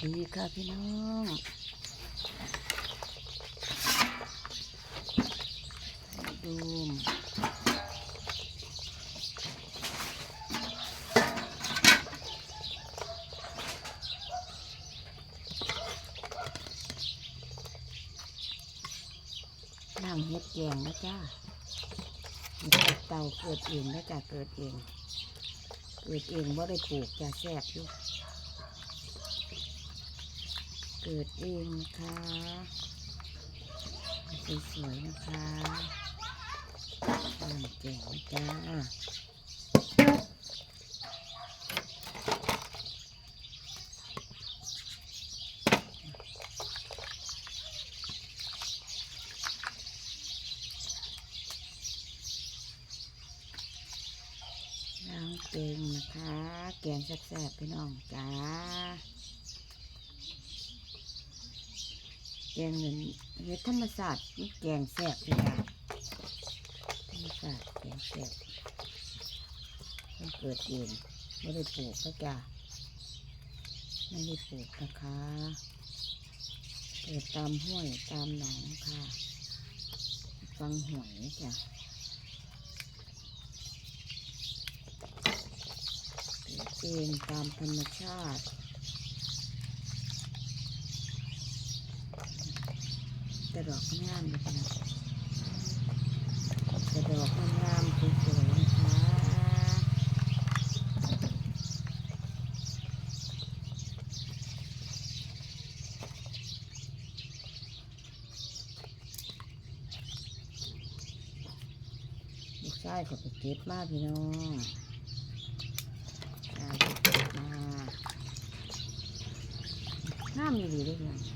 ดีค่ะพี่น้องดูมน้ำเฮ็ดแกงนะจ้าเห็ดเตาเกิดเองนะจ้าเกิดเอง เกิดเองว่าได้ปลูกจะแซ่บอยู่ เกิดเองนะคะสวยๆนะคะน้ำแกงนะจ้าน้ำแกงนะคะ แกงแซ่บๆพี่น้องจ้า แกงเงินเฮ็ดธรรมศาสตร์นี่แกงแซ่บเลยค่ะธรรมศาสตร์แกงแซ่บมันเกิดเองไม่ได้ปลูกก็จ้ะไม่ได้ปลูกนะคะเกิดตามห้วยตามหนองค่ะ ฟังหวยจ้ะเกิดเองตามธรรมชาติ ระดอกงามเลยนะกระดอกงามสวยๆนะคะลูกชายก็ไปเก็บมากพี่น้องชามาห้ามมีดีด้วยกัน